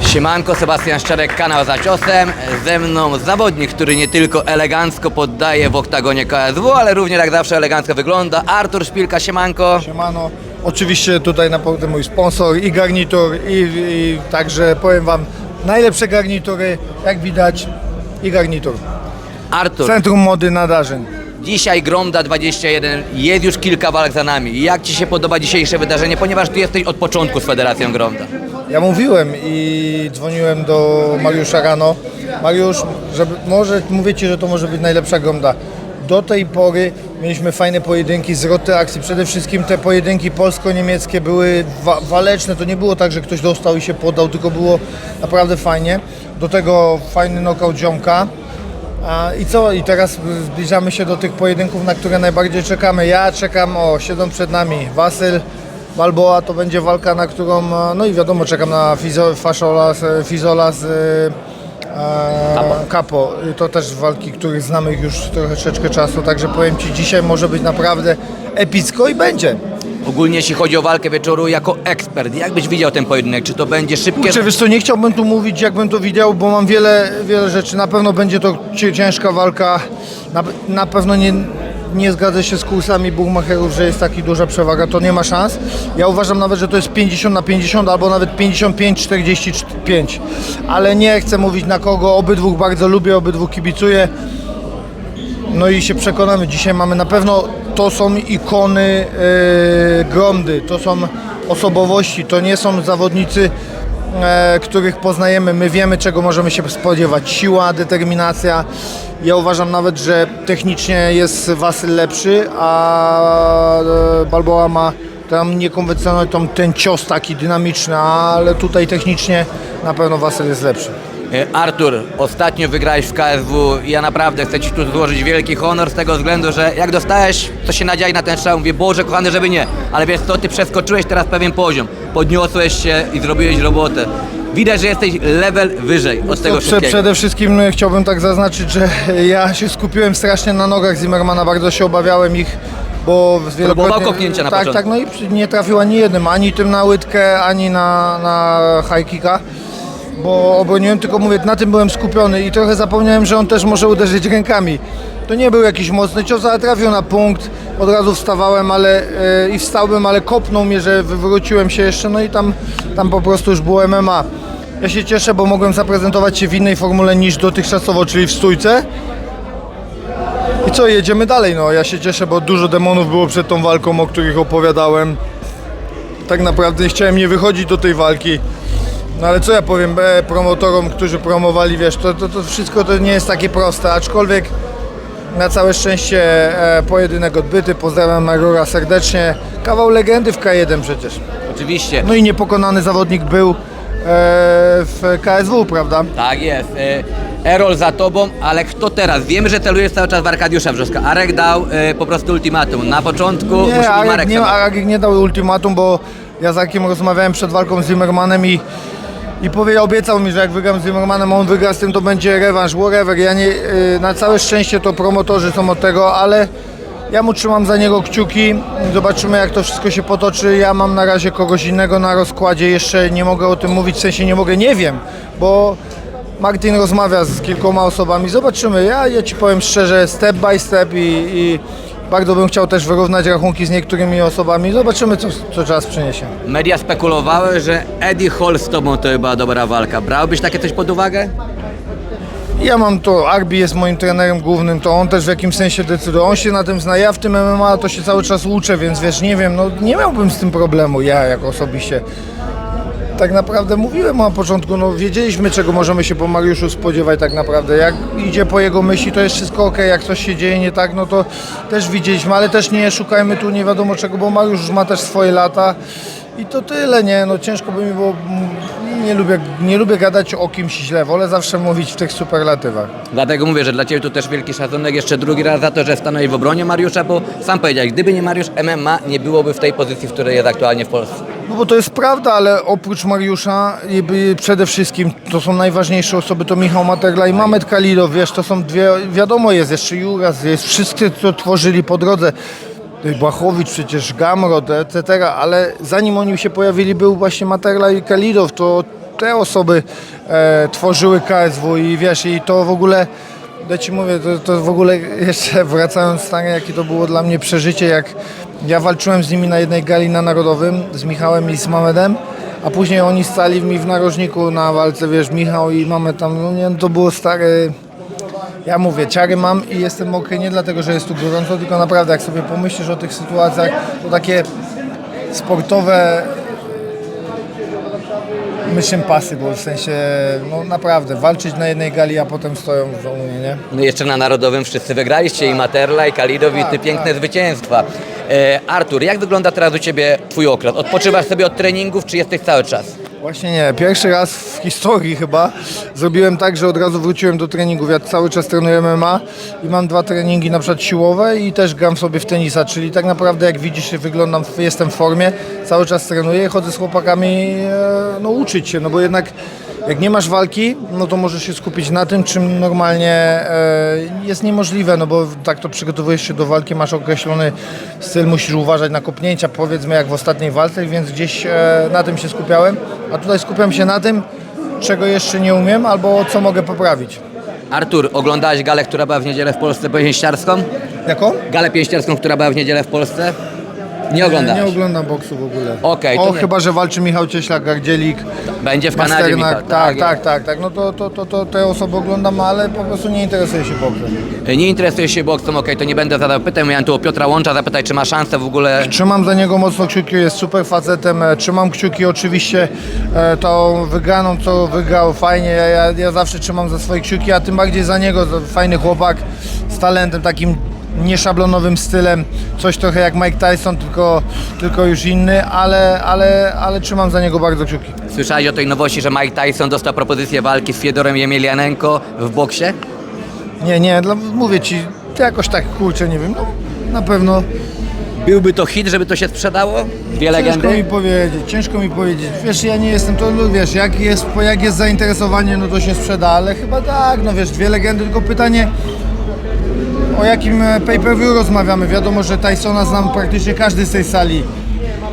Siemanko, Sebastian Szczerek, kanał za ciosem. Ze mną zawodnik, który nie tylko elegancko poddaje w oktagonie KSW, ale również jak zawsze elegancko wygląda. Artur Szpilka, siemanko. Siemano. Oczywiście tutaj naprawdę mój sponsor i garnitur i, i także powiem Wam najlepsze garnitury, jak widać i garnitur. Artur, Centrum Mody Nadarzeń. dzisiaj Gromda 21, jest już kilka walk za nami. Jak Ci się podoba dzisiejsze wydarzenie, ponieważ Ty jesteś od początku z Federacją Gromda? Ja mówiłem i dzwoniłem do Mariusza rano. Mariusz, żeby, może, mówię Ci, że to może być najlepsza gromda. Do tej pory mieliśmy fajne pojedynki, zwroty akcji. Przede wszystkim te pojedynki polsko-niemieckie były wa- waleczne. To nie było tak, że ktoś dostał i się poddał, tylko było naprawdę fajnie. Do tego fajny knockout ziomka. A, I co? I teraz zbliżamy się do tych pojedynków, na które najbardziej czekamy. Ja czekam, o, siedzą przed nami Wasyl, Balboa, to będzie walka, na którą, e, no i wiadomo, czekam na Fizo, Faszola, z- Fizola z e, Capo. To też walki, których znamy już troszeczkę czasu, także powiem Ci, dzisiaj może być naprawdę epicko i będzie. Ogólnie jeśli chodzi o walkę wieczoru, jako ekspert, jak byś widział ten pojedynek? Czy to będzie szybkie... Kurczę, wiesz co, nie chciałbym tu mówić, jakbym to widział, bo mam wiele, wiele rzeczy. Na pewno będzie to ciężka walka. Na, na pewno nie, nie zgadzę się z kursami Buchmacherów, że jest taka duża przewaga. To nie ma szans. Ja uważam nawet, że to jest 50 na 50 albo nawet 55-45. Ale nie chcę mówić na kogo. Obydwóch bardzo lubię, obydwóch kibicuję. No i się przekonamy. Dzisiaj mamy na pewno, to są ikony e, Gromdy, to są osobowości, to nie są zawodnicy, których poznajemy. My wiemy, czego możemy się spodziewać. Siła, determinacja. Ja uważam nawet, że technicznie jest Wasyl lepszy, a e, Balboa ma tam niekonwencjonalny tam, ten cios taki dynamiczny, ale tutaj technicznie na pewno Wasyl jest lepszy. E, Artur, ostatnio wygrałeś w KSW i ja naprawdę chcę Ci tu złożyć wielki honor z tego względu, że jak dostałeś, to się nadziei na ten strzał, mówię, Boże kochany, żeby nie, ale wiesz co, Ty przeskoczyłeś teraz pewien poziom, podniosłeś się i zrobiłeś robotę. Widać, że jesteś level wyżej od tego wszystkiego. przede wszystkim e, chciałbym tak zaznaczyć, że ja się skupiłem strasznie na nogach Zimmermana, bardzo się obawiałem ich, bo wielokrotnie... kopnięcia na Tak, początku. tak, no i nie trafił ani jednym, ani tym na łydkę, ani na, na high kicka, bo obroniłem, tylko mówię, na tym byłem skupiony i trochę zapomniałem, że on też może uderzyć rękami. To nie był jakiś mocny cios, ale trafił na punkt, od razu wstawałem ale, e, i wstałbym, ale kopnął mnie, że wywróciłem się jeszcze, no i tam, tam po prostu już było MMA. Ja się cieszę, bo mogłem zaprezentować się w innej formule niż dotychczasowo, czyli w stójce. I co, jedziemy dalej. No, ja się cieszę, bo dużo demonów było przed tą walką, o których opowiadałem. Tak naprawdę chciałem nie wychodzić do tej walki. No ale co ja powiem e, promotorom, którzy promowali, wiesz, to, to, to wszystko to nie jest takie proste, aczkolwiek na całe szczęście e, pojedynek odbyty. Pozdrawiam Magora serdecznie. Kawał legendy w K1 przecież. Oczywiście. No i niepokonany zawodnik był e, w KSW, prawda? Tak jest. E, Erol za tobą, ale kto teraz? Wiemy, że celujesz cały czas w Arkadiusza Wrzoska. Arek dał e, po prostu ultimatum. Na początku musi Nie, być Arek Marek nie. Arek nie dał ultimatum, bo ja z Arkiem rozmawiałem przed walką z Zimmermanem i, i powiedział, obiecał mi, że jak wygram z Zimmermanem, on wygra z tym, to będzie rewanż, whatever. Ja nie, y, na całe szczęście to promotorzy są od tego, ale ja mu trzymam za niego kciuki. Zobaczymy, jak to wszystko się potoczy. Ja mam na razie kogoś innego na rozkładzie, jeszcze nie mogę o tym mówić, w sensie nie mogę, nie wiem, bo Martin rozmawia z kilkoma osobami. Zobaczymy. Ja, ja ci powiem szczerze, step by step i, i bardzo bym chciał też wyrównać rachunki z niektórymi osobami. Zobaczymy, co, co czas przyniesie. Media spekulowały, że Eddie Hall z tobą to była dobra walka. Brałbyś takie coś pod uwagę? Ja mam to, Arbi jest moim trenerem głównym, to on też w jakimś sensie decyduje. On się na tym zna. Ja w tym MMA to się cały czas uczę, więc wiesz, nie wiem, no nie miałbym z tym problemu, ja jako osobiście. Tak naprawdę mówiłem na początku, no wiedzieliśmy czego możemy się po Mariuszu spodziewać tak naprawdę. Jak idzie po jego myśli, to jest wszystko ok, jak coś się dzieje nie tak, no to też widzieliśmy, ale też nie szukajmy tu nie wiadomo czego, bo Mariusz ma też swoje lata I to tyle, nie? No ciężko by mi było, mm, nie lubię, nie lubię gadać o kimś źle, wolę zawsze mówić w tych superlatywach. Dlatego mówię, że dla Ciebie tu też wielki szacunek jeszcze drugi raz za to, że stanąłeś w obronie Mariusza, bo sam powiedziałeś, gdyby nie Mariusz, MMA nie byłoby w tej pozycji, w której jest aktualnie w Polsce. No bo to jest prawda, ale oprócz Mariusza przede wszystkim to są najważniejsze osoby, to Michał Materla i Mamet Kalidow, wiesz, to są dwie, wiadomo jest jeszcze Juras, jest wszyscy, co tworzyli po drodze. Błachowicz przecież, Gamrot, etc., ale zanim oni się pojawili, był właśnie Materla i Kalidow, to te osoby e, tworzyły KSW i wiesz, i to w ogóle, ja ci mówię, to, to w ogóle jeszcze wracając stary, jakie to było dla mnie przeżycie, jak ja walczyłem z nimi na jednej gali na Narodowym, z Michałem i z Mamedem, a później oni stali mi w narożniku na walce, wiesz, Michał i Mamed tam, no nie, to było stare... Ja mówię, ciary mam i jestem mokry nie dlatego, że jest tu gorąco, tylko naprawdę jak sobie pomyślisz o tych sytuacjach, to takie sportowe mission pasy, bo w sensie, no naprawdę, walczyć na jednej gali, a potem stoją w domu, nie? No jeszcze na Narodowym wszyscy wygraliście, i Materla, i Kalidow, i Ty piękne zwycięstwa. E, Artur, jak wygląda teraz u Ciebie Twój okres? Odpoczywasz sobie od treningów, czy jesteś cały czas? Właśnie nie. Pierwszy raz w historii chyba zrobiłem tak, że od razu wróciłem do treningów. Ja cały czas trenuję MMA i mam dwa treningi na przykład siłowe i też gram sobie w tenisa, czyli tak naprawdę jak widzisz wyglądam, jestem w formie, cały czas trenuję, chodzę z chłopakami e, no, uczyć się, no bo jednak jak nie masz walki, no to możesz się skupić na tym, czym normalnie e, jest niemożliwe, no bo tak to przygotowujesz się do walki, masz określony styl, musisz uważać na kopnięcia, powiedzmy jak w ostatniej walce, więc gdzieś e, na tym się skupiałem, a tutaj skupiam się na tym, czego jeszcze nie umiem albo co mogę poprawić. Artur, oglądałeś galę, która była w niedzielę w Polsce pięściarską? Jaką? Galę pięściarską, która była w niedzielę w Polsce? Nie oglądałeś? Nie oglądam boksu w ogóle. Okej, to O, nie- chyba, że walczy Michał Cieślak, Gardzielik, Będzie w Kanadzie. Michał. Tak, tak, tak, tak. No to, to, to, to te osoby oglądam, ale po prostu nie interesuję się boksem. Nie interesuje się boksem, okej, to nie będę zadał pytań. Miałem tu o Piotra Łącza zapytać, czy ma szansę w ogóle. Trzymam za niego mocno kciuki, jest super facetem. e, Trzymam kciuki oczywiście e, tą wygraną, co wygrał fajnie. Ja, ja, ja zawsze trzymam za swoje kciuki, a tym bardziej za niego. Fajny chłopak z talentem, takim nieszablonowym stylem. Coś trochę jak Mike Tyson, tylko, tylko już inny, ale, ale, ale trzymam za niego bardzo kciuki. Słyszałeś o tej nowości, że Mike Tyson dostał propozycję walki z Fiodorem Jemelianenko w boksie? Nie, nie, dla, mówię ci, to jakoś tak kurczę, nie wiem, no na pewno. Byłby to hit, żeby to się sprzedało? Dwie Ciężko mi legendy? powiedzieć, ciężko mi powiedzieć. Wiesz, ja nie jestem to, no, wiesz, jak jest, jak jest zainteresowanie, no to się sprzeda, ale chyba tak, no wiesz, dwie legendy, tylko pytanie o jakim e, pay-per-view rozmawiamy. Wiadomo, że Tysona znam praktycznie każdy z tej sali,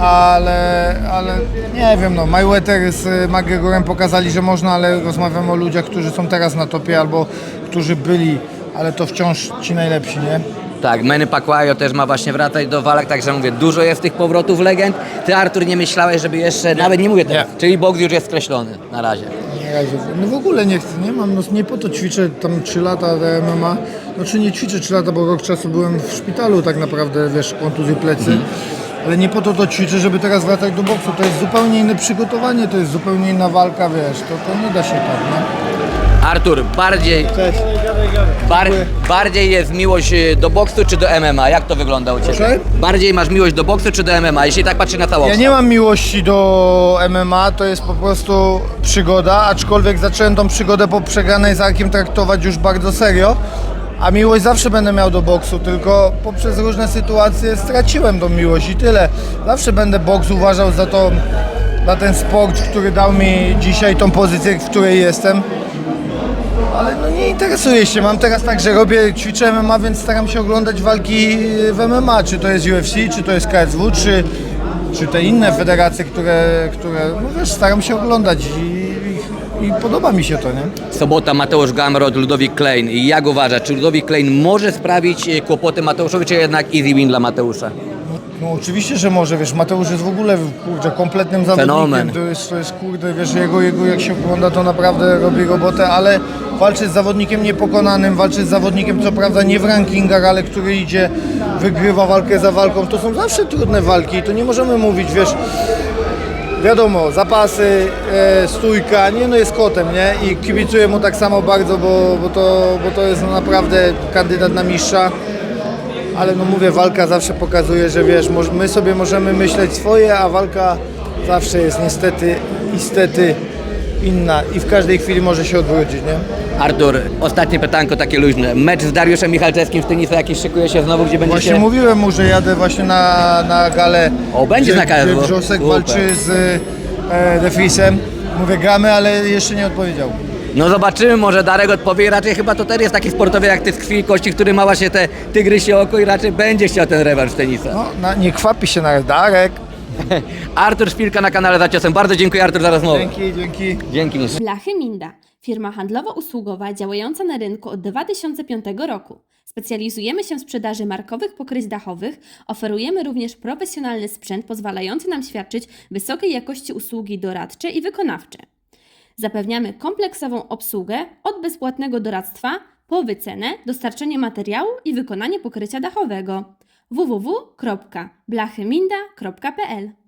ale, ale nie wiem, no, Mayweather z e, McGregorem pokazali, że można, ale rozmawiamy o ludziach, którzy są teraz na topie albo którzy byli, ale to wciąż ci najlepsi, nie? Tak, Manny Pacquiao też ma właśnie wracać do walk, także mówię, dużo jest tych powrotów legend. Ty, Artur, nie myślałeś, żeby jeszcze, nawet nie mówię teraz, czyli boks już jest skreślony na razie. Nie, razie- No w ogóle nie chcę, nie mam, no nie po to ćwiczę tam 3 lata MMA, znaczy nie ćwiczę 3 lata, bo rok czasu byłem w szpitalu tak naprawdę, wiesz, kontuzji plecy, ale nie po to to ćwiczę, żeby teraz wracać do boksu, to jest zupełnie inne przygotowanie, to jest zupełnie inna walka, wiesz, to, to nie da się tak, nie? Artur, bardziej, Cześć. bar, bardziej jest miłość y, do boksu czy do MMA? Jak to wygląda u Ciebie? Proszę? Bardziej masz miłość do boksu czy do MMA, jeśli tak patrzy na całość? Ja nie mam miłości do MMA, to jest po prostu przygoda, aczkolwiek zacząłem tą przygodę po przegranej z Arkiem traktować już bardzo serio. A miłość zawsze będę miał do boksu, tylko poprzez różne sytuacje straciłem tą miłość i tyle. Zawsze będę boks uważał za to, za ten sport, który dał mi dzisiaj tą pozycję, w której jestem. Ale no nie interesuję się. Mam teraz tak, że robię, ćwiczę MMA, więc staram się oglądać walki w MMA. Czy to jest UFC, czy to jest KSW, czy, czy te inne federacje, które, które no wiesz, staram się oglądać i, i, podoba mi się to, nie? Sobota Mateusz Gamrot, Ludowik Klein. I jak uważasz, czy Ludowik Klein może sprawić y, kłopoty Mateuszowi, czy jednak easy win dla Mateusza? No oczywiście, że może, wiesz, Mateusz jest w ogóle kurczę, kompletnym zawodnikiem. Fenomen. To jest, to jest kurde, wiesz, jego, jego jak się ogląda, to naprawdę robi robotę, ale walczy z zawodnikiem niepokonanym, walczy z zawodnikiem, co prawda nie w rankingach, ale który idzie, wygrywa walkę za walką. To są zawsze trudne walki i to nie możemy mówić, wiesz, wiadomo, zapasy, e, stójka, nie no jest kotem, nie? I kibicuję mu tak samo bardzo, bo, bo, to, bo to jest no, naprawdę kandydat na mistrza. Ale no mówię, walka zawsze pokazuje, że wiesz, my sobie możemy myśleć swoje, a walka zawsze jest niestety, niestety inna i w każdej chwili może się odwrócić, nie? Artur, ostatnie pytanko takie luźne. Mecz z Dariuszem Michalczewskim w tenisa jakiś szykuje się znowu, gdzie będzie Właśnie się... mówiłem mu, że jadę właśnie na, na galę. O, będziesz gdzie, na KSW. Gdzie Wrzosek Super. walczy z e, Defisem. Mówię, gramy, ale jeszcze nie odpowiedział. No zobaczymy, może Darek odpowie. Raczej chyba to też jest taki sportowy jak ty z krwi i kości, który ma właśnie te tygrysie oko i raczej będzie chciał ten rewanż tenisa. No, na, nie kwapi się na Darek. Artur Szpilka na kanale za ciosem. Bardzo dziękuję Artur za rozmowę. Dzięki, dzięki. Dzięki mistrz. Blachy Minda, firma handlowo-usługowa działająca na rynku od 2005 roku. Specjalizujemy się w sprzedaży markowych pokryć dachowych, oferujemy również profesjonalny sprzęt pozwalający nam świadczyć wysokiej jakości usługi doradcze i wykonawcze. Zapewniamy kompleksową obsługę od bezpłatnego doradztwa po wycenę, dostarczenie materiału i wykonanie pokrycia dachowego. www.blachyminda.pl